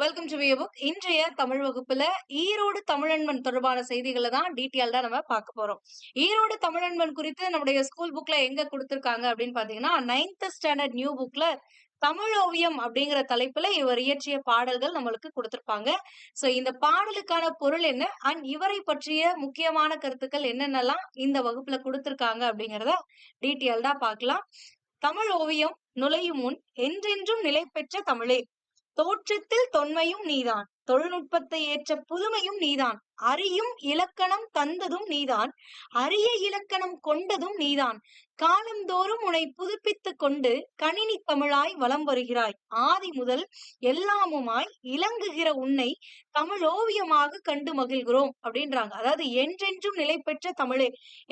Welcome to book இன்றைய தமிழ் வகுப்புல ஈரோடு தமிழன்பன் தொடர்பான செய்திகளை தான் டீட்டெயில்டா நம்ம பார்க்க போறோம். ஈரோடு தமிழன்பன் குறித்து நம்முடைய ஸ்கூல் புக்ல எங்க கொடுத்திருக்காங்க அப்படின்னு பாத்தீங்கன்னா நைன்த் ஸ்டாண்டர்ட் நியூ புக்ல தமிழ் ஓவியம் அப்படிங்கிற தலைப்புல இவர் இயற்றிய பாடல்கள் நம்மளுக்கு கொடுத்திருப்பாங்க. சோ இந்த பாடலுக்கான பொருள் என்ன? அண்ட் இவரை பற்றிய முக்கியமான கருத்துக்கள் என்னென்னலாம் இந்த வகுப்புல கொடுத்திருக்காங்க அப்படிங்கிறத டீட்டெயில்டா பார்க்கலாம். தமிழ் ஓவியம் நுழையும் முன் என்றென்றும் நிலை பெற்ற தமிழே. தோற்றத்தில் தொன்மையும் நீதான் தொழில்நுட்பத்தை ஏற்ற புதுமையும் நீதான் அறியும் இலக்கணம் தந்ததும் நீதான் அரிய இலக்கணம் கொண்டதும் நீதான் காலந்தோறும் உன்னை புதுப்பித்துக் கொண்டு கணினி தமிழாய் வலம் வருகிறாய். ஆதி முதல் எல்லாமுமாய் இலங்குகிற உன்னை தமிழ் ஓவியமாக கண்டு மகிழ்கிறோம் அப்படின்றாங்க. அதாவது என்றென்றும் நிலை பெற்ற தமிழே.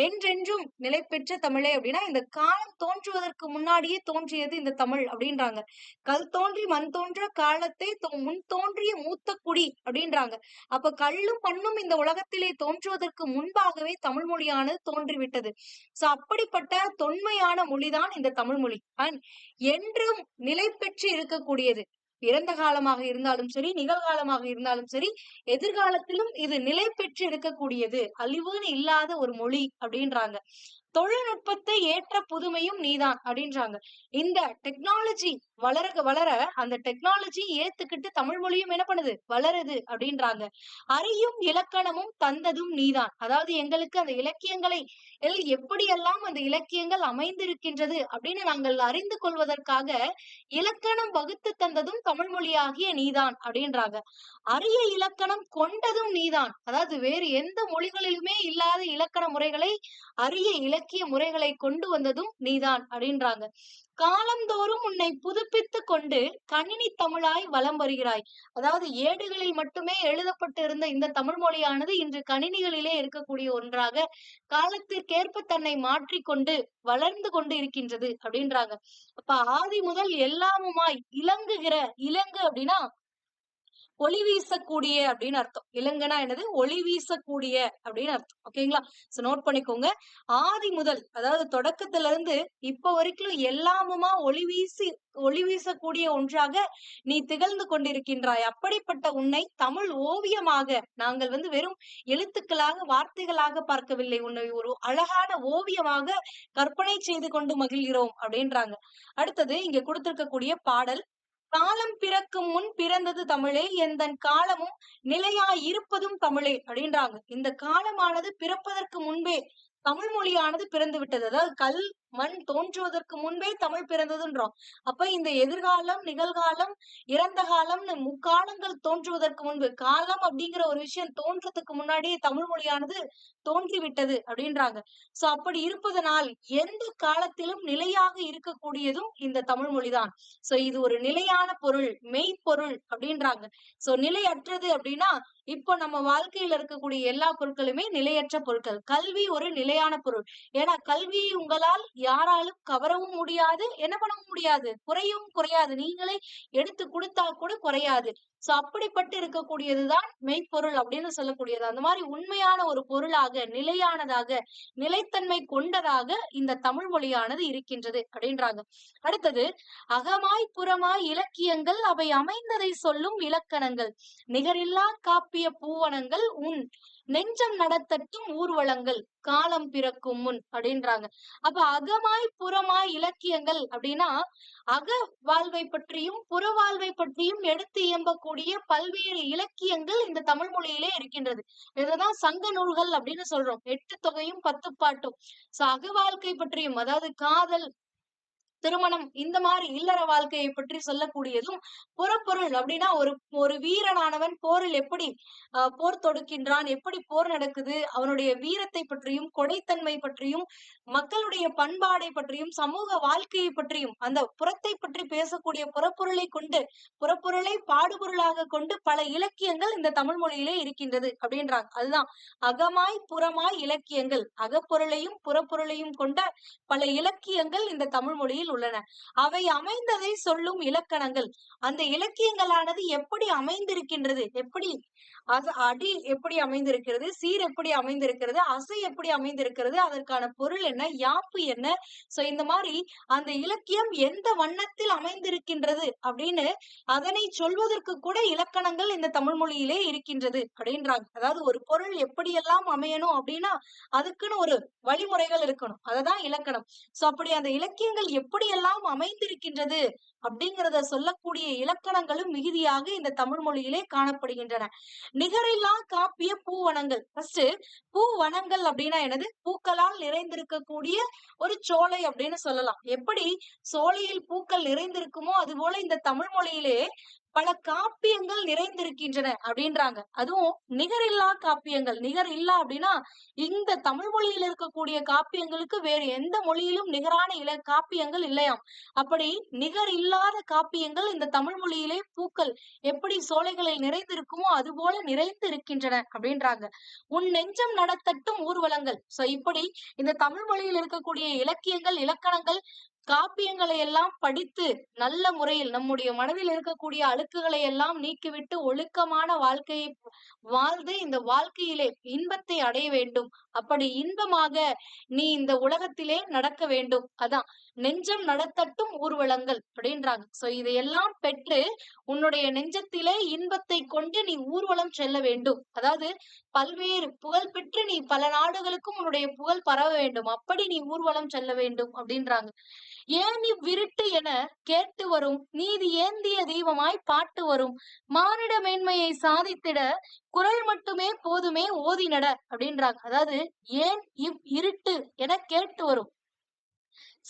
என்றென்றும் நிலை பெற்ற தமிழே அப்படின்னா இந்த காலம் தோன்றுவதற்கு முன்னாடியே தோன்றியது இந்த தமிழ் அப்படின்றாங்க. கல் தோன்றி மண் தோன்ற காலத்தை முன் தோன்றிய மூத்த குடி அப்படின்றாங்க. அப்ப கல்லும் பண்ணும் இந்த உலகத்திலே தோன்றுவதற்கு முன்பாகவே தமிழ் மொழியானது தோன்றிவிட்டது. சோ அப்படிப்பட்ட தொன்மையான மொழிதான் இந்த தமிழ் மொழி. அண்ட் என்றும் நிலை பெற்று இருக்கக்கூடியது. இறந்த காலமாக இருந்தாலும் சரி நிகழ்காலமாக இருந்தாலும் சரி எதிர்காலத்திலும் இது நிலை பெற்று இருக்கக்கூடியது. அழிவுன்னு இல்லாத ஒரு மொழி அப்படின்றாங்க. தொழில்நுட்பத்தை ஏற்ற புதுமையும் நீதான் அப்படின்றாங்க. இந்த டெக்னாலஜி வளர வளர அந்த டெக்னாலஜி ஏத்துக்கிட்டு தமிழ் மொழியும் என்ன பண்ணுது? வளருது அப்படின்றாங்க. அறியும் இலக்கணமும் தந்ததும் நீதான். அதாவது எங்களுக்கு அந்த இலக்கியங்களை எப்படியெல்லாம் அந்த இலக்கியங்கள் அமைந்திருக்கின்றது அப்படின்னு நாங்கள் அறிந்து கொள்வதற்காக இலக்கணம் வகுத்து தந்ததும் தமிழ் மொழியாகிய நீதான் அப்படின்றாங்க. அரிய இலக்கணம் கொண்டதும் நீதான். அதாவது வேறு எந்த மொழிகளிலுமே இல்லாத இலக்கண முறைகளை அரிய இலக்கிய முறைகளை கொண்டு வந்ததும் நீதான் அப்படின்றாங்க. காலந்தோறும் உன்னை புதுப்பித்துக் கொண்டு கணினி தமிழாய் வலம் வருகிறாய். அதாவது ஏடுகளில் மட்டுமே எழுதப்பட்டு இருந்த இந்த தமிழ் மொழியானது இன்று கணினிகளிலே இருக்கக்கூடிய ஒன்றாக காலத்திற்கேற்ப தன்னை மாற்றிக்கொண்டு வளர்ந்து கொண்டு இருக்கின்றது அப்படின்றாங்க. அப்ப ஆதி முதல் எல்லாமுமாய் இலங்குகிற இலங்கு அப்படின்னா ஒளி வீசக்கூடிய அப்படின்னு அர்த்தம். இலங்கனா என்னது? ஒளி வீசக்கூடிய அப்படின்னு அர்த்தம். ஓகேங்களா சோ நோட் பண்ணிக்கோங்க. ஆதி முதல் அதாவது தொடக்கத்துல இருந்து இப்ப வரைக்கும் எல்லாமுமா ஒளி வீசி ஒளி வீசக்கூடிய ஒன்றாக நீ திகழ்ந்து கொண்டிருக்கின்றாய். அப்படிப்பட்ட உன்னை தமிழ் ஓவியமாக நாங்கள் வந்து வெறும் எழுத்துக்களாக வார்த்தைகளாக பார்க்கவில்லை. உன்னை ஒரு அழகான ஓவியமாக கற்பனை செய்து கொண்டு மகிழ்கிறோம் அப்படின்றாங்க. அடுத்தது இங்க கொடுத்திருக்கக்கூடிய பாடல் காலம் பிறக்கும் முன் பிறந்தது தமிழே எந்தன் காலமும் நிலையா இருப்பதும் தமிழே அப்படின்றாங்க. இந்த காலமானது பிறப்பதற்கு முன்பே தமிழ் மொழியானது பிறந்து விட்டது அதாவது கல் மண் தோன்றுவதற்கு முன்பே தமிழ் பிறந்ததுன்றோம். அப்ப இந்த எதிர்காலம் நிகழ்காலம் இறந்த காலம்னு முக்காலங்கள் தோன்றுவதற்கு முன்பு காலம் அப்படிங்கிற ஒரு விஷயம் தோன்றதுக்கு முன்னாடியே தமிழ் மொழியானது தோன்றிவிட்டது அப்படின்றாங்க. சோ அப்படி இருப்பதனால் எந்த காலத்திலும் நிலையாக இருக்கக்கூடியதும் இந்த தமிழ் மொழிதான். சோ இது ஒரு நிலையான பொருள் மெய்ப்பொருள் அப்படின்றாங்க. சோ நிலையற்றது அப்படின்னா இப்போ நம்ம வாழ்க்கையில இருக்கக்கூடிய எல்லா பொருட்களுமே நிலையற்ற பொருட்கள். கல்வி ஒரு நிலையான பொருள். ஏன்னா கல்வியை உங்களால் யாராலும் கவரவும் முடியாது என்ன பண்ணவும் முடியாது? குறையவும் குறையாது. நீங்களே எடுத்து கொடுத்தா கூட குறையாது. சோ அப்படிப்பட்டு இருக்கக்கூடியதுதான் மெய்ப்பொருள் அப்படின்னு சொல்லக்கூடியது. அந்த மாதிரி உண்மையான ஒரு பொருளாக நிலையானதாக நிலைத்தன்மை கொண்டதாக இந்த தமிழ் மொழியானது இருக்கின்றது அப்படின்றாங்க. அடுத்தது அகமாய் புறமாய் இலக்கியங்கள் அவை அமைந்ததை சொல்லும் இலக்கணங்கள். நிகரில்லா காப்பிய பூவனங்கள் உன் நெஞ்சம் நடத்தட்டும் ஊர்வலங்கள் காலம் பிறக்கும் முன் அப்படின்றாங்க. அப்ப அகமாய் புறமாய் இலக்கியங்கள் அப்படின்னா அக வாழ்வை பற்றியும் புற வாழ்வை பற்றியும் எடுத்து இயம்பக்கூடிய பல்வேறு இலக்கியங்கள் இந்த தமிழ் மொழியிலே இருக்கின்றது. இதுதான் சங்க நூல்கள் அப்படின்னு சொல்றோம். எட்டு தொகையும் பத்து பாட்டும். சோ அக வாழ்க்கை பற்றியும் அதாவது காதல் திருமணம் இந்த மாதிரி இல்லற வாழ்க்கையை பற்றி சொல்லக்கூடியதும் புறப்பொருள் அப்படின்னா ஒரு ஒரு வீரனானவன் போரில் எப்படி போர் தொடுக்கின்றான் எப்படி போர் நடக்குது அவனுடைய வீரத்தை பற்றியும் கொடைத்தன்மை பற்றியும் மக்களுடைய பண்பாடை பற்றியும் சமூக வாழ்க்கையை பற்றியும் அந்த புறத்தை பற்றி பேசக்கூடிய புறப்பொருளை கொண்டு புறப்பொருளை பாடுபொருளாக கொண்டு பல இலக்கியங்கள் இந்த தமிழ் மொழியிலே இருக்கின்றது அப்படின்றாங்க. அதுதான் அகமாய் புறமாய் இலக்கியங்கள். அகப்பொருளையும் புறப்பொருளையும் கொண்ட பல இலக்கியங்கள் இந்த தமிழ் மொழியில் வரிசையில் உள்ளன. அவை அமைந்ததை சொல்லும் இலக்கணங்கள். அந்த இலக்கியங்களானது எப்படி அமைந்திருக்கின்றது? எப்படி அது அடி எப்படி அமைந்திருக்கிறது? சீர் எப்படி அமைந்திருக்கிறது? அசை எப்படி அமைந்திருக்கிறது? அதற்கான பொருள் என்ன? யாப்பு என்ன? சோ இந்த மாதிரி அந்த இலக்கியம் எந்த வண்ணத்தில் அமைந்திருக்கின்றது அப்படின்னு அதனை சொல்வதற்கு கூட இலக்கணங்கள் இந்த தமிழ் மொழியிலே இருக்கின்றது அப்படின்றாங்க. அதாவது ஒரு பொருள் எப்படியெல்லாம் அமையணும் அப்படின்னா அதுக்குன்னு ஒரு வழிமுறைகள் இருக்கணும். அததான் இலக்கணம். சோ அப்படி அந்த இலக்கியங்கள் எப்படி எப்படியெல்லாம் அமைந்திருக்கின்றது அப்படிங்கிறத சொல்லக்கூடிய இலக்கணங்களும் மிகுதியாக இந்த தமிழ் மொழியிலே காணப்படுகின்றன. நிகரில்லா காப்பிய பூவனங்கள். ஃபர்ஸ்ட் பூவனங்கள் அப்படின்னா என்னது? பூக்களால் நிறைந்திருக்கக்கூடிய ஒரு சோலை அப்படின்னு சொல்லலாம். எப்படி? சோலையில் பூக்கள் நிறைந்திருக்குமோ அது போல இந்த தமிழ் மொழியிலே பல காப்பியங்கள் நிறைந்திருக்கின்றன அப்படின்றாங்க. அதுவும் நிகரில்லா காப்பியங்கள். நிகர் இல்லா அப்படின்னா இந்த தமிழ் மொழியில் இருக்கக்கூடிய காப்பியங்களுக்கு வேறு எந்த மொழியிலும் நிகரான இல காப்பியங்கள் இல்லையாம். அப்படி நிகர் இல்லாத காப்பியங்கள் இந்த தமிழ் மொழியிலே பூக்கள் எப்படி சோலைகளில் நிறைந்திருக்குமோ அது போல நிறைந்து இருக்கின்றன அப்படின்றாங்க. உன் நெஞ்சம் நடத்தட்டும் ஊர்வலங்கள். சோ இப்படி இந்த தமிழ் மொழியில் இருக்கக்கூடிய இலக்கியங்கள் இலக்கணங்கள் காப்பியங்களை எல்லாம் படித்து நல்ல முறையில் நம்முடைய மனதில் இருக்கக்கூடிய அழுக்குகளை எல்லாம் நீக்கிவிட்டு ஒழுக்கமான வாழ்க்கையை வாழ்ந்து இந்த வாழ்க்கையிலே இன்பத்தை அடைய வேண்டும். அப்படி இன்பமாக நீ இந்த உலகத்திலே நடக்க வேண்டும். அதான் நெஞ்சம் நடத்தட்டும் ஊர்வலங்கள் அப்படின்றாங்க. சோ இதையெல்லாம் பெற்று உன்னுடைய நெஞ்சத்திலே இன்பத்தை கொண்டு நீ ஊர்வலம் செல்ல வேண்டும். அதாவது பல்வேறு புகழ் பெற்று நீ பல நாடுகளுக்கும் உன்னுடைய புகழ் பரவ வேண்டும். அப்படி நீ ஊர்வலம் செல்ல வேண்டும் அப்படின்றாங்க. ஏன் இவ்விருட்டு என கேட்டு வரும். நீதி ஏந்திய தெய்வமாய் பாட்டு வரும். மானிட மேன்மையை சாதித்திட குரல் மட்டுமே போதுமே ஓதினட அப்படின்றாங்க. அதாவது ஏன் இவ் இருட்டு என கேட்டு வரும்.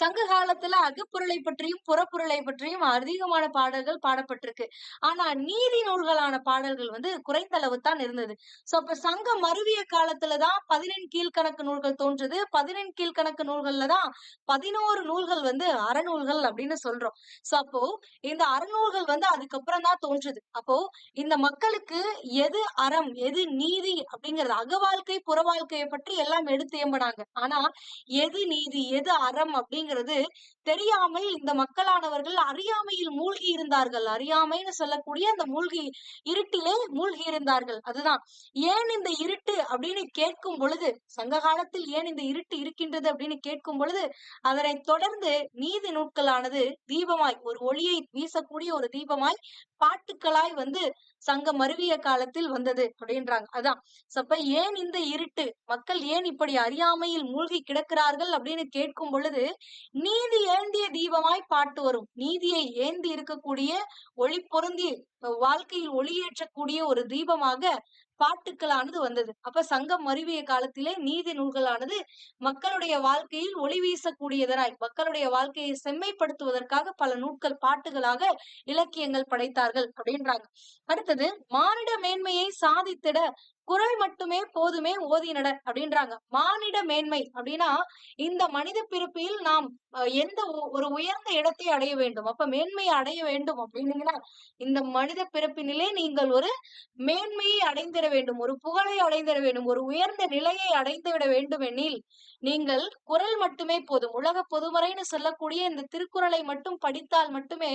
சங்க காலத்துல அகப்பொருளை பற்றியும் புறப்பொருளை பற்றியும் அதிகமான பாடல்கள் பாடப்பட்டிருக்கு. ஆனா நீதி நூல்களான பாடல்கள் வந்து குறைந்த அளவு தான் இருந்தது. சோ அப்ப சங்க மருவிய காலத்துலதான் பதினெண் கீழ்கணக்கு நூல்கள் தோன்றுது. பதினெண் கீழ்கணக்கு நூல்கள்ல தான் பதினோரு நூல்கள் வந்து அறநூல்கள் அப்படின்னு சொல்றோம். சோ அப்போ இந்த அறநூல்கள் வந்து அதுக்கப்புறம் தான் தோன்றுது. அப்போ இந்த மக்களுக்கு எது அறம் எது நீதி அப்படிங்கறது அக வாழ்க்கை புற வாழ்க்கையை பற்றி எல்லாம் எடுத்து ஏம்பனாங்க. ஆனா எது நீதி எது அறம் அப்படிங்கிறது அப்படிங்கிறது தெரியாமல் இந்த மக்களானவர்கள் அறியாமையில் மூழ்கி இருந்தார்கள். அறியாமைன்னு சொல்லக்கூடிய அந்த மூழ்கி இருட்டிலே மூழ்கி இருந்தார்கள். அதுதான். ஏன் இந்த இருட்டு அப்படின்னு கேட்கும் பொழுது சங்க காலத்தில் ஏன் இந்த இருட்டு இருக்கின்றது அப்படின்னு கேட்கும் பொழுது அதனை தொடர்ந்து நீதி நூட்களானது தீபமாய் ஒரு ஒளியை வீசக்கூடிய ஒரு தீபமாய் பாட்டுக்களாய் வந்து சங்கம் மருவிய காலத்தில் வந்தது அப்படின்றாங்க. அதான். சப்ப ஏன் இந்த இருட்டு? மக்கள் ஏன் இப்படி அறியாமையில் மூழ்கி கிடக்கிறார்கள் அப்படின்னு கேட்கும் பொழுது நீதி ஏந்திய தீபமாய் பாட்டு வரும். நீதியை ஏந்தி இருக்கக்கூடிய ஒளி பொருந்தி வாழ்க்கையில் ஒளியேற்றக்கூடிய ஒரு தீபமாக பாட்டுக்களானது வந்தது. அப்ப சங்கம் மருவிய காலத்திலே நீதி நூல்களானது மக்களுடைய வாழ்க்கையில் ஒளி வீசக்கூடியதனாய் மக்களுடைய வாழ்க்கையை செம்மைப்படுத்துவதற்காக பல நூல்கள் பாட்டுகளாக இலக்கியங்கள் படைத்தார்கள் அப்படின்றாங்க. அடுத்தது மானிட மேன்மையை சாதித்திட குரல் மட்டுமே போதுமே ஓதினட அப்படின்றாங்க. மானிட மேன்மை அப்படின்னா இந்த மனித பிறப்பில் நாம் எந்த ஒரு உயர்ந்த இடத்தை அடைய வேண்டும். அப்ப மேன்மையை அடைய வேண்டும் அப்படின்னீங்கன்னா இந்த மனித பிறப்பினிலே நீங்கள் ஒரு மேன்மையை அடைந்திட வேண்டும் ஒரு புகழை அடைந்திட வேண்டும் ஒரு உயர்ந்த நிலையை அடைந்து விட வேண்டும் எனில் நீங்கள் குரல் மட்டுமே போதும். உலக பொதுமறைன்னு சொல்லக்கூடிய இந்த திருக்குறளை மட்டும் படித்தால் மட்டுமே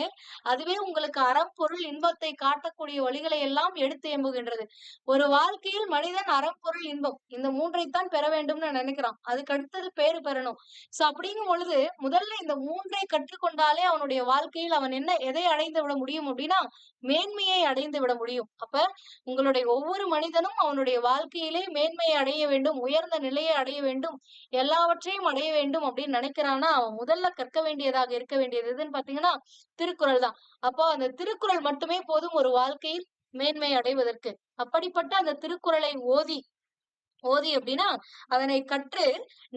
அதுவே உங்களுக்கு அறம்பொருள் இன்பத்தை காட்டக்கூடிய வழிகளை எல்லாம் எடுத்து எம்புகின்றது ஒரு வாழ்க்கையில் மனிதன் அறம்பொருள் இன்பம் இந்த மூன்றைத்தான் பெற வேண்டும்னு நினைக்கிறான். அதுக்கு அடுத்தது பேரு பெறணும். சோ அப்படிங்கும் பொழுது முதல்ல இந்த மூன்றை கற்றுக்கொண்டாலே அவனுடைய வாழ்க்கையில் அவன் என்ன எதை அடைந்து விட முடியும் அப்படின்னா மேன்மையை அடைந்து விட முடியும். அப்ப உங்களுடைய ஒவ்வொரு மனிதனும் அவனுடைய வாழ்க்கையிலே மேன்மையை அடைய வேண்டும் உயர்ந்த நிலையை அடைய வேண்டும் எல்லாவற்றையும் அடைய வேண்டும் அப்படின்னு நினைக்கிறான்னா அவன் முதல்ல கற்க வேண்டியதாக இருக்க வேண்டியது எதுன்னு பாத்தீங்கன்னா திருக்குறள் தான். அப்போ அந்த திருக்குறள் மட்டுமே போதும் ஒரு வாழ்க்கையில் மேன்மை அடைவதற்கு. அப்படிப்பட்ட அந்த திருக்குறளை ஓதி ஓதி அப்படின்னா அதனை கற்று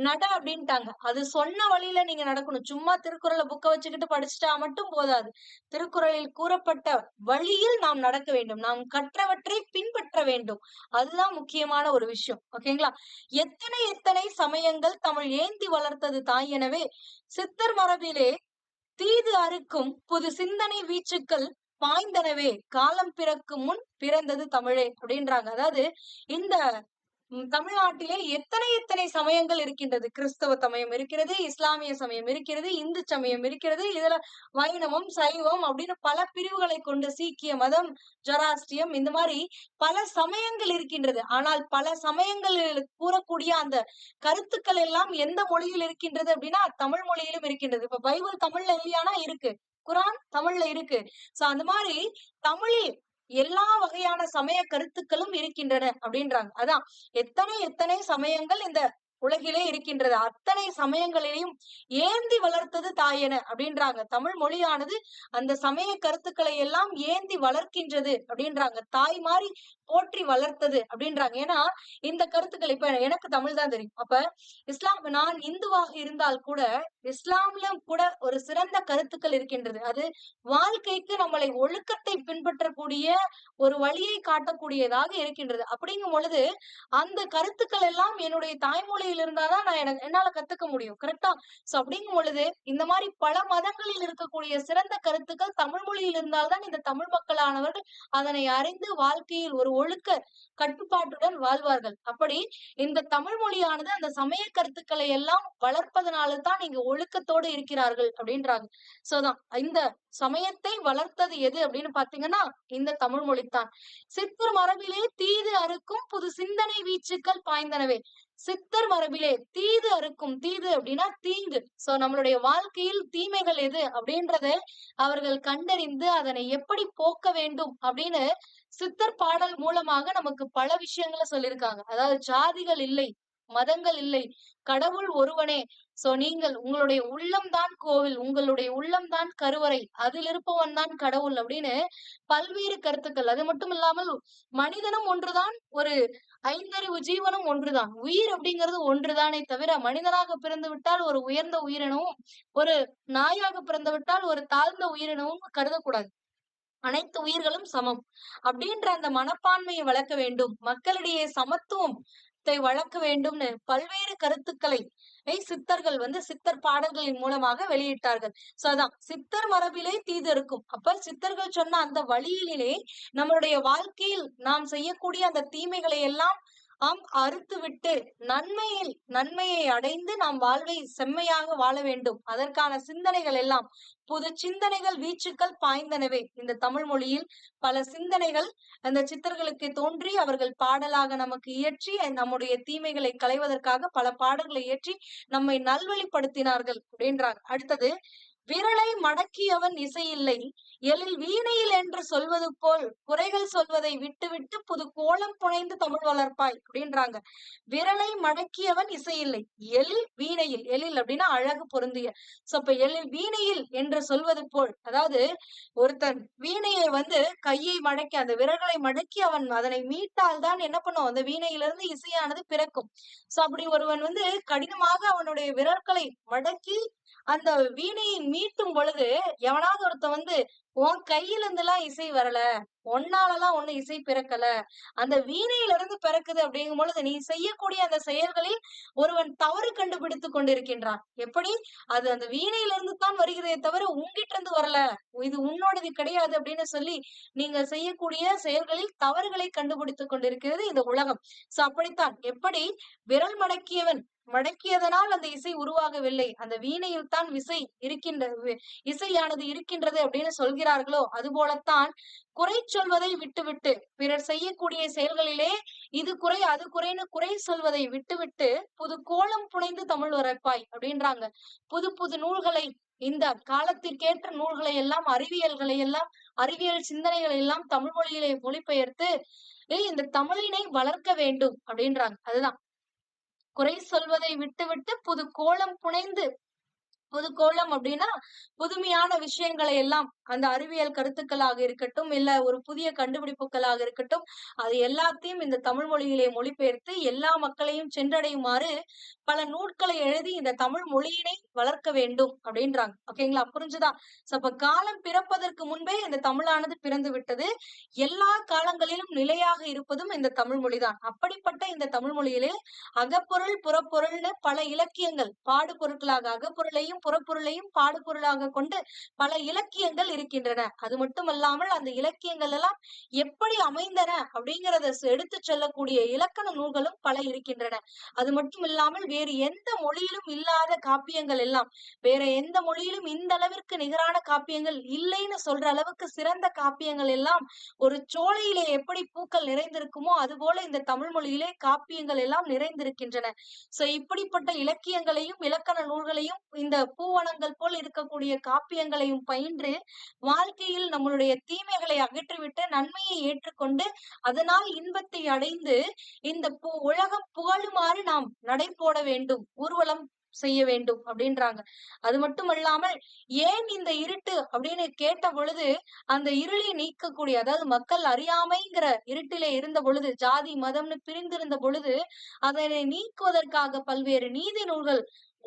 நட அப்படின்ட்டாங்க. அது சொன்ன வழியில நீங்க நடக்கணும். சும்மா திருக்குறளை புக்க வச்சுக்கிட்டு படிச்சுட்டா மட்டும் போதாது. திருக்குறளில் கூறப்பட்ட வழியில் நாம் நடக்க வேண்டும். நாம் கற்றவற்றை பின் வேண்டும். அதுதான் முக்கியமான ஒரு விஷயம். ஓகேங்களா எத்தனை எத்தனை சமயங்கள் தமிழ் ஏந்தி வளர்த்தது தாய்? எனவே சித்தர் மரபிலே தீது அறுக்கும் புது சிந்தனை வீச்சுக்கள் பாய்ந்தனவே. காலம் பிறக்கும் முன் பிறந்தது தமிழே அப்படின்றாங்க. அதாவது இந்த தமிழ்நாட்டிலே எத்தனை எத்தனை சமயங்கள் இருக்கின்றது? கிறிஸ்தவ சமயம் இருக்கிறது இஸ்லாமிய சமயம் இருக்கிறது இந்து சமயம் இருக்கிறது இதுல வைணவம் சைவம் அப்படின்னு பல பிரிவுகளை கொண்டு சீக்கிய மதம் ஜொராஸ்ட்ரியம் இந்த மாதிரி பல சமயங்கள் இருக்கின்றது. ஆனால் பல சமயங்களில் கூறக்கூடிய அந்த கருத்துக்கள் எல்லாம் எந்த மொழியில் இருக்கின்றது அப்படின்னா தமிழ் மொழியிலும் இருக்கின்றது. இப்ப பைபிள் தமிழ்ல இல்லையானா இருக்கு. குரான் தமிழ்ல இருக்கு. சோ அந்த மாதிரி தமிழில் எல்லா வகையான சமய கருத்துக்களும் இருக்கின்றன அப்படின்றாங்க. அதான் எத்தனை எத்தனை சமயங்கள் இந்த உலகிலே இருக்கின்றது? அத்தனை சமயங்களிலையும் ஏந்தி வளர்த்தது தாயென அப்படின்றாங்க. தமிழ் மொழியானது அந்த சமய கருத்துக்களை எல்லாம் ஏந்தி வளர்க்கின்றது அப்படின்றாங்க. தாய் மாதிரி போற்றி வளர்த்தது அப்படின்றாங்க. ஏன்னா இந்த கருத்துக்கள் இப்ப எனக்கு தமிழ் தான் தெரியும். அப்ப இஸ்லாம் நான் இந்துவாக இருந்தால் கூட இஸ்லாம்ல கூட ஒரு சிறந்த கருத்துக்கள் இருக்கின்றது. அது வாழ்க்கைக்கு நம்மளை ஒழுக்கத்தை பின்பற்றக்கூடிய ஒரு வழியை காட்டக்கூடியதாக இருக்கின்றது. அப்படிங்கும் பொழுது அந்த கருத்துக்கள் எல்லாம் என்னுடைய தாய்மொழியில் இருந்தாதான் நான் எனக்கு என்னால கத்துக்க முடியும். கரெக்டா சோ அப்படிங்கும் பொழுது இந்த மாதிரி பல மதங்களில் இருக்கக்கூடிய சிறந்த கருத்துக்கள் தமிழ் மொழியில் இருந்தால்தான் இந்த தமிழ் மக்களானவர்கள் அதனை அறிந்து வாழ்க்கையில் ஒரு ஒழுக்க கட்டுப்பாட்டுடன் வாழ்வார்கள். அப்படி இந்த தமிழ் மொழியானது அந்த சமய கருத்துக்களை எல்லாம் வளர்ப்பதனால தான் இங்க ஒழுக்கத்தோடு இருக்கிறார்கள் அப்படின்றாங்க. சோதான் இந்த சமயத்தை வளர்த்தது எது அப்படின்னு பாத்தீங்கன்னா இந்த தமிழ் மொழித்தான் சித்தர் மரபிலே தீது அறுக்கும் புது சிந்தனை வீச்சுக்கள் பாய்ந்தனவே. சித்தர் மரபிலே தீது அறுக்கும் தீது அப்படின்னா தீங்கு. சோ நம்மளுடைய வாழ்க்கையில் தீமைகள் எது அப்படின்றத அவர்கள் கண்டறிந்து அதனை எப்படி போக்க வேண்டும் அப்படின்னு சித்தர் பாடல் மூலமாக நமக்கு பல விஷயங்களை சொல்லியிருக்காங்க. அதாவது ஜாதிகள் இல்லை மதங்கள் இல்லை கடவுள் ஒருவனே. சோ நீங்கள் உங்களுடைய உள்ளம்தான் கோவில் உங்களுடைய உள்ளம்தான் கருவறை அதில் இருப்பவன் தான் கடவுள் அப்படின்னு பல்வேறு கருத்துக்கள். அது மட்டும் இல்லாமல் மனிதனும் ஒன்றுதான் ஒரு ஐந்தறிவு ஜீவனும் ஒன்றுதான். உயிர் அப்படிங்கிறது ஒன்றுதானே தவிர மனிதனாக பிறந்து விட்டால் ஒரு உயர்ந்த உயிரினமும் ஒரு நாயாக பிறந்து விட்டால் ஒரு தாழ்ந்த உயிரினமும் கருதக்கூடாது. அனைத்து உயிர்களும் சமம். அப்படின்ற அந்த மனப்பான்மையை வளர்க்க வேண்டும். மக்களிடையே சமத்துவம் வளர்க்க வேண்டும்னு பல்வேறு கருத்துக்களை சித்தர்கள் வந்து சித்தர் பாடல்களின் மூலமாக வெளியிட்டார்கள். சோ அதான். சித்தர் மரபிலே தீது இருக்கும். அப்ப சித்தர்கள் சொன்ன அந்த வழியிலே நம்மளுடைய வாழ்க்கையில் நாம் செய்யக்கூடிய அந்த தீமைகளை எல்லாம் ஆம் அறுத்துவிட்டு நன்மையில் நன்மையை அடைந்து நாம் வாழ்வை செம்மையாக வாழ வேண்டும். அதற்கான சிந்தனைகள் எல்லாம் புது சிந்தனைகள் வீச்சுக்கள் பாய்ந்தனவே. இந்த தமிழ் மொழியில் பல சிந்தனைகள் அந்த சித்தர்களுக்கு தோன்றி அவர்கள் பாடலாக நமக்கு இயற்றி நம்முடைய தீமைகளை களைவதற்காக பல பாடல்களை இயற்றி நம்மை நல்வழிப்படுத்தினார்கள் அப்படின்றாங்க. அடுத்தது விரலை மடக்கியவன் இசையில்லை. எழில் வீணையில் என்று சொல்வது போல் குறைகள் சொல்வதை விட்டுவிட்டு புது கோலம் புனைந்து தமிழ் வளர்ப்பாய் அப்படின்றாங்க. விரலை மடக்கியவன் இசையில்லை. எழில் வீணையில் எழில் அப்படின்னா அழகு பொருந்திய. சோ இப்ப எழில் வீணையில் என்று சொல்வது போல் அதாவது ஒருத்தன் வீணையை வந்து கையை மடக்கி அந்த விரல்களை மடக்கி அவன் அதனை மீட்டால் தான் என்ன பண்ணும்? அந்த வீணையிலிருந்து இசையானது பிறக்கும். சோ அப்படி ஒருவன் வந்து கடினமாக அவனுடைய விரல்களை மடக்கி அந்த வீணையை மீட்டும் பொழுது எவனாவது ஒருத்த வந்து உன் கையில இருந்து எல்லாம் இசை வரல. ஒன்னாலலாம் ஒண்ணு இசை பிறக்கல. அந்த வீணையில இருந்து பிறக்குது அப்படிங்கும் பொழுது நீ செய்யக்கூடிய அந்த செயல்களில் ஒருவன் தவறு கண்டுபிடித்து கொண்டிருக்கின்றான். எப்படி? அது அந்த வீணையில இருந்து தான் வருகிறதே தவிர உங்கிட்ட இருந்து வரல. இது உன்னோடது கிடையாது அப்படின்னு சொல்லி நீங்க செய்யக்கூடிய செயல்களில் தவறுகளை கண்டுபிடித்து கொண்டிருக்கிறது இந்த உலகம். சோ அப்படித்தான். எப்படி? விரல் மடக்கியவன். மடக்கியதனால் அந்த இசை உருவாகவில்லை. அந்த வீணையில் தான் விசை இருக்கின்ற இசையானது இருக்கின்றது அப்படின்னு சொல்கிறார் அது போலத்தான் குறை சொல்வதை விட்டுவிட்டு பிறர் செய்யக்கூடிய செயல்களிலே இது குறை அது குறைன்னு குறை சொல்வதை விட்டுவிட்டு புது கோலம் புனைந்து தமிழ் உரைப்பாய் அப்படின்றாங்க. புது புது நூல்களை இந்த காலத்திற்கேற்ற நூல்களை எல்லாம் அறிவியல்களை எல்லாம் அறிவியல் சிந்தனைகளை எல்லாம் தமிழ் மொழியிலே மொழிபெயர்த்து இந்த தமிழினை வளர்க்க வேண்டும் அப்படின்றாங்க. அதுதான். குறை சொல்வதை விட்டுவிட்டு புது கோலம் புனைந்து புது கோலம் அப்படின்னா புதுமையான விஷயங்களை எல்லாம் அந்த அறிவியல் கருத்துக்களாக இருக்கட்டும் இல்ல ஒரு புதிய கண்டுபிடிப்புகளாக இருக்கட்டும் அது எல்லாத்தையும் இந்த தமிழ் மொழியிலே மொழிபெயர்த்து எல்லா மக்களையும் சென்றடையுமாறு பல நூட்களை எழுதி இந்த தமிழ் மொழியினை வளர்க்க வேண்டும் அப்படின்றாங்க. ஓகேங்களா? புரிஞ்சுதா? அப்ப காலம் பிறப்பதற்கு முன்பே இந்த தமிழானது பிறந்து விட்டது. எல்லா காலங்களிலும் நிலையாக இருப்பதும் இந்த தமிழ் மொழிதான். அப்படிப்பட்ட இந்த தமிழ் மொழியிலே அகப்பொருள் புறப்பொருள்னு பல இலக்கியங்கள் பாடுபொருட்களாக அகப்பொருளையும் அகப்பொருளையும் புறப்பொருளையும் பாடுபொருளாக கொண்டு பல இலக்கியங்கள் இருக்கின்றன. அது மட்டுமல்லாமல் அந்த இலக்கியங்கள் எல்லாம் எப்படி அமைந்தன அப்படிங்கிறத எடுத்து செல்லக்கூடிய இலக்கண நூல்களும் பல இருக்கின்றன. அது மட்டும் இல்லாமல் வேறு எந்த மொழியிலும் இல்லாத காப்பியங்கள் எல்லாம் வேற எந்த மொழியிலும் இந்த அளவிற்கு நிகரான காப்பியங்கள் இல்லைன்னு சொல்ற அளவுக்கு சிறந்த காப்பியங்கள் எல்லாம் ஒரு சோலையிலே எப்படி பூக்கள் நிறைந்திருக்குமோ அதுபோல இந்த தமிழ் மொழியிலே காப்பியங்கள் எல்லாம் நிறைந்திருக்கின்றன. சோ இப்படிப்பட்ட இலக்கியங்களையும் இலக்கண நூல்களையும் இந்த பூவனங்கள் போல் இருக்கக்கூடிய காப்பியங்களையும் பயின்று வாழ்க்கையில் நம்மளுடைய தீமைகளை அகற்றிவிட்டு நன்மையை ஏற்றுக்கொண்டு அதனால் இன்பத்தை அடைந்து இந்த பு உலகம் புகழுமாறு நாம் நடை போட வேண்டும் ஊர்வலம் செய்ய வேண்டும் அப்படின்றாங்க. அது மட்டுமல்லாமல் ஏன் இந்த இருட்டு அப்படின்னு கேட்ட பொழுது அந்த இருளை நீக்கக்கூடிய அதாவது மக்கள் அறியாமைங்கிற இருட்டிலே இருந்த பொழுது ஜாதி மதம்னு பிரிந்திருந்த பொழுது அதனை நீக்குவதற்காக பல்வேறு நீதி நூல்கள்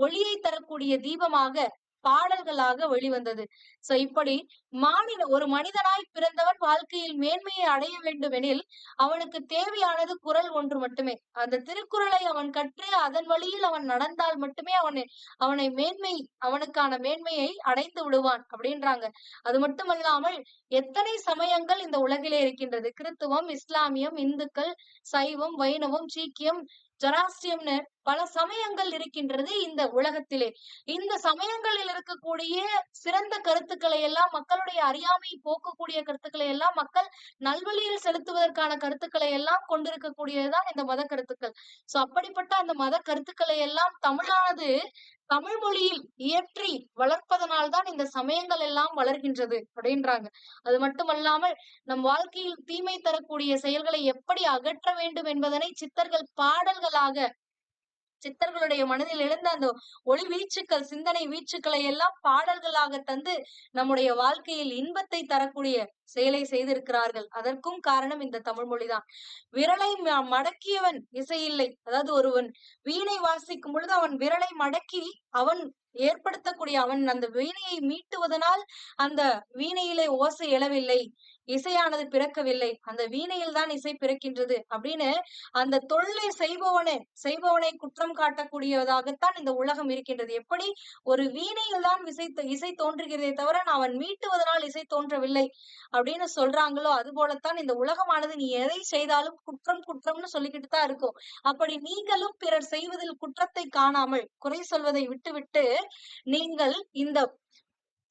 ஒளியை தரக்கூடிய தீபமாக பாடல்களாக வெளிவந்தது. சோ இப்படி மாநில ஒரு மனிதனாய் பிறந்தவன் வாழ்க்கையில் மேன்மையை அடைய வேண்டுமெனில் அவனுக்கு தேவையானது குரல் ஒன்று மட்டுமே. அந்த திருக்குறளை அவன் கற்று அதன் வழியில் அவன் நடந்தால் மட்டுமே அவனை அவனை மேன்மை அவனுக்கான மேன்மையை அடைந்து விடுவான் அப்படின்றாங்க. அது மட்டுமல்லாமல் எத்தனை சமயங்கள் இந்த உலகிலே இருக்கின்றது? கிறித்துவம் இஸ்லாமியம் இந்துக்கள் சைவம் வைணவம் சீக்கியம் ஜராஸ்டியம்னு பல சமயங்கள் இருக்கின்றது இந்த உலகத்திலே. இந்த சமயங்களில் இருக்கக்கூடிய சிறந்த கருத்துக்களை எல்லாம் மக்களுடைய அறியாமை போக்கக்கூடிய கருத்துக்களை எல்லாம் மக்கள் நல்வழியில் செலுத்துவதற்கான கருத்துக்களை எல்லாம் கொண்டிருக்கக்கூடியதுதான் இந்த மத கருத்துக்கள். சோ அப்படிப்பட்ட அந்த மத கருத்துக்களை எல்லாம் தமிழானது தமிழ் மொழியில் இயற்றி வளர்ப்பதனால் தான் இந்த சமயங்கள் எல்லாம் வளர்கின்றது அப்படின்றாங்க. அது மட்டுமல்லாமல் நம் வாழ்க்கையில் தீமை தரக்கூடிய செயல்களை எப்படி அகற்ற வேண்டும் என்பதனை சித்தர்கள் பாடல்களாக சித்தர்களுடைய மனதில் எழுந்த அந்த ஒளி வீச்சுக்கள் சிந்தனை வீச்சுக்களை எல்லாம் பாடல்களாக தந்து நம்முடைய வாழ்க்கையில் இன்பத்தை தரக்கூடிய செயலை செய்திருக்கிறார்கள். அதற்கும் காரணம் இந்த தமிழ் மொழிதான். விரலை மடக்கியவன் இசையில்லை. அதாவது ஒருவன் வீணை வாசிக்கும் பொழுது அவன் விரலை மடக்கி அவன் ஏற்படுத்தக்கூடிய அவன் அந்த வீணையை மீட்டுவதனால் அந்த வீணையிலே ஓசை எழவில்லை. இசையானது பிறக்கவில்லை. அந்த வீணையில் தான் இசை பிறக்கின்றது அப்படின்னு அந்த தொழிலை செய்பவனே செய்பவனை குற்றம் காட்டக்கூடியதாகத்தான் இந்த உலகம் இருக்கின்றது. எப்படி? ஒரு வீணையில் தான் இசை இசை தோன்றுகிறதே தவிர அவன் மீட்டுவதனால் இசை தோன்றவில்லை அப்படின்னு சொல்றாங்களோ அது போலத்தான் இந்த உலகமானது நீ எதை செய்தாலும் குற்றம் குற்றம்னு சொல்லிக்கிட்டு தான் இருக்கும். அப்படி நீங்களும் பிறர் செய்வதில் குற்றத்தை காணாமல் குறை சொல்வதை விட்டுவிட்டு நீங்கள் இந்த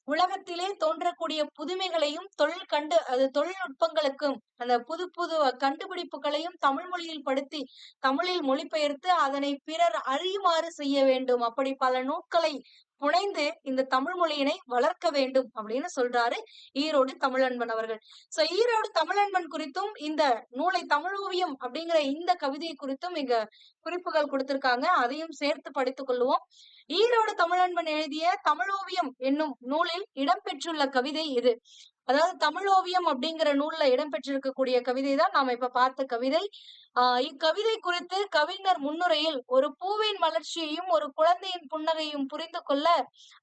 உலகத்திலே தோன்றக்கூடிய புதுமைகளையும் தொழில் கண்டு அது தொழில்நுட்பங்களுக்கும் அந்த புது புது கண்டுபிடிப்புகளையும் தமிழ் மொழியில் படுத்தி தமிழில் மொழிபெயர்த்து அதனை பிறர் அறியுமாறு செய்ய வேண்டும். அப்படி பல நூல்களை புனைந்து இந்த தமிழ் மொழியினை வளர்க்க வேண்டும் அப்படின்னு சொல்றாரு ஈரோடு தமிழன்பன் அவர்கள். சோ ஈரோடு தமிழன்பன் குறித்தும் இந்த நூலை தமிழ் ஓவியம் அப்படிங்கிற இந்த கவிதையை குறித்தும் இங்க குறிப்புகள் கொடுத்திருக்காங்க. அதையும் சேர்த்து படித்துக் கொள்வோம் ஈரோடு தமிழன்பன் எழுதிய தமிழோவியம் என்னும் நூலில் இடம்பெற்றுள்ள கவிதை இது. அதாவது தமிழ் ஓவியம் அப்படிங்கிற நூல்ல இடம்பெற்றிருக்கக்கூடிய கவிதை தான் நாம இப்ப பார்த்த கவிதை. ஆஹ் இக்கவிதை குறித்து கவிஞர் முன்னுரையில் ஒரு பூவின் மலர்ச்சியையும் ஒரு குழந்தையின் புன்னகையும் புரிந்து கொள்ள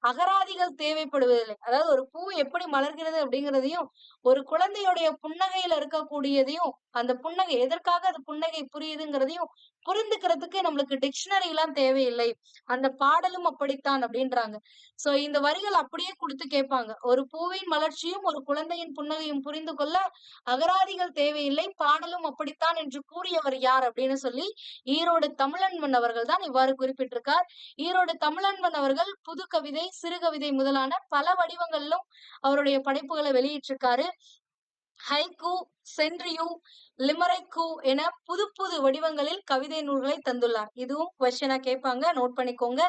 அகராதிகள் தேவைப்படுவதில்லை. அதாவது ஒரு பூ எப்படி மலர்கிறது அப்படிங்கிறதையும் ஒரு குழந்தையுடைய புன்னகையில இருக்கக்கூடியதையும் அந்த புன்னகை எதற்காக அது புன்னகை புரியுதுங்கிறதையும் புரிந்துக்கிறதுக்கு நம்மளுக்கு டிக்ஷனரி எல்லாம் தேவையில்லை. அந்த பாடலும் அப்படித்தான் அப்படின்றாங்க. சோ இந்த வரிகள் அப்படியே கொடுத்து கேட்பாங்க. ஒரு பூவின் மலர்ச்சியும் ஒரு குழந்தையின் புன்னகையும் புரிந்து கொள்ள அகராதிகள் தேவையில்லை பாடலும் அப்படித்தான் என்று கூறியவர் யார் அப்படின்னு சொல்லி ஈரோடு தமிழன்மன் அவர்கள் தான் இவ்வாறு குறிப்பிட்டிருக்கார். ஈரோடு தமிழன்மன் அவர்கள் புது கவிதை சிறுகவிதை முதலான பல வடிவங்களிலும் அவருடைய படைப்புகளை வெளியிட்டிருக்காரு. ஹைகு சென்ட்ரியு லிமரைக்கு என புது புது வடிவங்களில் கவிதை நூல்களை தந்துள்ளார். இதுவும் கொஸ்டினா கேட்பாங்க. நோட் பண்ணிக்கோங்க.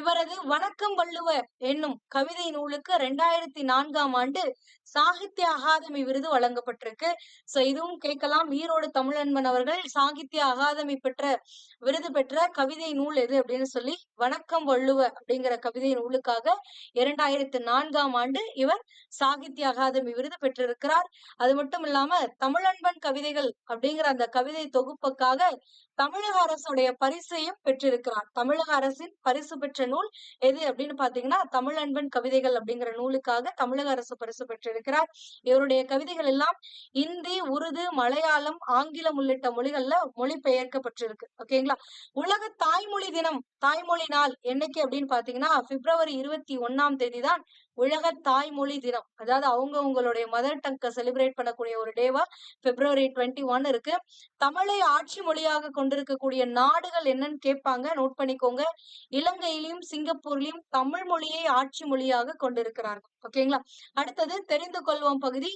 இவரது வணக்கம் வள்ளுவ என்னும் கவிதை நூலுக்கு ரெண்டாயிரத்தி நான்காம் ஆண்டு சாகித்ய அகாதமி விருது வழங்கப்பட்டிருக்கு. சோ இதுவும் கேட்கலாம். ஈரோடு தமிழன்பன் அவர்கள் சாகித்ய அகாதமி பெற்ற விருது பெற்ற கவிதை நூல் எது அப்படின்னு சொல்லி வணக்கம் வள்ளுவ அப்படிங்கிற கவிதை நூலுக்காக இரண்டாயிரத்தி நான்காம் ஆண்டு இவர் சாகித்ய அகாதமி விருது பெற்றிருக்கிறார். அது மட்டும் இல்லாம தமிழன்பன் கவிதைகள் அப்படிங்கிற அந்த கவிதை தொகுப்புக்காக தமிழக அரசுடைய பரிசையும் பெற்றிருக்கிறார் தமிழக அரசின் பரிசு பெற்ற நூல் எது அப்படின்னு பாத்தீங்கன்னா தமிழன்பன் கவிதைகள் அப்படிங்கிற நூலுக்காக தமிழக அரசு பரிசு பெற்றிருக்கிறார். இவருடைய கவிதைகள் எல்லாம் இந்தி உருது மலையாளம் ஆங்கிலம் உள்ளிட்ட மொழிகள்ல மொழிபெயர்க்கப்பட்டிருக்கு. ஓகேங்களா உலக தாய்மொழி தினம் தாய்மொழி நாள் என்னைக்கு அப்படின்னு பாத்தீங்கன்னா பிப்ரவரி இருபத்தி ஒன்னாம் தேதி தான் உலக தாய்மொழி தினம். அதாவது அவங்க உங்களுடைய மதர் டங்கை செலிப்ரேட் பண்ணக்கூடிய ஒரு டேவா பிப்ரவரி டுவெண்ட்டி ஒன் இருக்கு. தமிழை ஆட்சி மொழியாக கொண்டிருக்கக்கூடிய நாடுகள் என்னன்னு கேட்பாங்க. நோட் பண்ணிக்கோங்க. இலங்கையிலும் சிங்கப்பூர்லயும் தமிழ் மொழியை ஆட்சி மொழியாக கொண்டிருக்கிறார்கள். ஓகேங்களா? அடுத்தது தெரிந்து கொள்வோம் பகுதி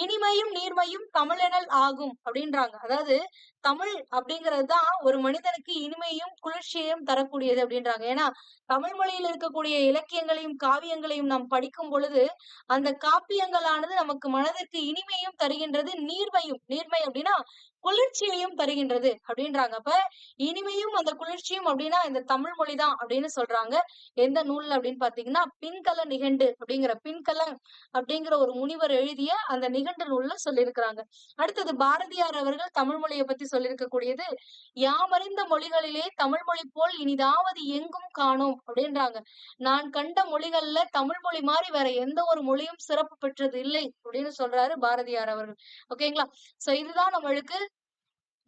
இனிமையும் நீர்மையும் தமிழெனல் ஆகும் அப்படின்றாங்க. அதாவது தமிழ் அப்படிங்கிறது தான் ஒரு மனிதனுக்கு இனிமையும் குளிர்ச்சியையும் தரக்கூடியது அப்படின்றாங்க. ஏன்னா தமிழ் மொழியில் இருக்கக்கூடிய இலக்கியங்களையும் காவியங்களையும் நாம் படிக்கும் பொழுது அந்த காப்பியங்களானது நமக்கு மனதிற்கு இனிமையும் தருகின்றது நீர்மையும். நீர்மை அப்படின்னா குளிர்ச்சியையும் தருகின்றது அப்படின்றாங்க. அப்ப இனிமையும் அந்த குளிர்ச்சியும் அப்படின்னா இந்த தமிழ் மொழிதான் அப்படின்னு சொல்றாங்க. எந்த நூல்ல அப்படின்னு பாத்தீங்கன்னா பின்கல நிகண்டு அப்படிங்கிற பின்கல அப்படிங்கிற ஒரு முனிவர் எழுதிய அந்த நிகண்டு நூல்ல சொல்லியிருக்கிறாங்க. அடுத்தது பாரதியார் அவர்கள் தமிழ் மொழியை பத்தி சொல்லியிருக்கக்கூடியது யாமறிந்த மொழிகளிலே தமிழ் மொழி போல் இனிதாவது எங்கும் காணோம் அப்படின்றாங்க. நான் கண்ட மொழிகள்ல தமிழ் மொழி மாதிரி வேற எந்த ஒரு மொழியும் சிறப்பு பெற்றது இல்லை அப்படின்னு சொல்றாரு பாரதியார் அவர்கள். ஓகேங்களா? சோ இதுதான் நம்மளுக்கு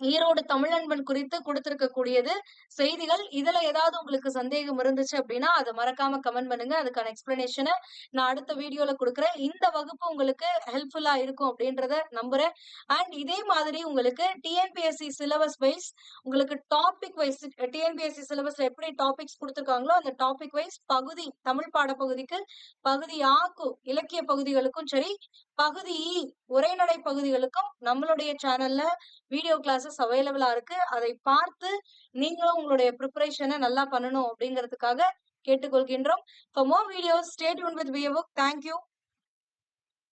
ஈரோடு தமிழன்பன் குறித்து கொடுத்திருக்கக்கூடியது செய்திகள். இதுல ஏதாவது உங்களுக்கு சந்தேகம் இருந்துச்சு அப்படின்னா அதை மறக்காம கமெண்ட் பண்ணுங்க. அதுக்கான எக்ஸ்பிளனேஷனை நான் அடுத்த வீடியோல கொடுக்குறேன். இந்த வகுப்பு உங்களுக்கு ஹெல்ப்ஃபுல்லா இருக்கும் அப்படின்றத நம்புறேன். அண்ட் இதே மாதிரி உங்களுக்கு டிஎன்பிஎஸ்சி சிலபஸ் வைஸ் உங்களுக்கு டாபிக் வைஸ் டிஎன்பிஎஸ்சி சிலபஸ்ல எப்படி டாபிக்ஸ் கொடுத்துருக்காங்களோ அந்த டாபிக் வைஸ் பகுதி தமிழ் பாடப்பகுதிக்கு பகுதி ஆக்கு இலக்கிய பகுதிகளுக்கும் சரி பகுதி உரைநடை பகுதிகளுக்கும் நம்மளுடைய சேனல்ல வீடியோ கிளாஸ் கிளாஸஸ் அவைலபிளா இருக்கு. அதை பார்த்து நீங்களும் உங்களுடைய ப்ரிப்பரேஷனை நல்லா பண்ணணும் அப்படிங்கிறதுக்காக கேட்டுக்கொள்கின்றோம். ஃபார் மோர் வீடியோஸ் ஸ்டேட் ஒன் வித் வியோ தேங்க்யூ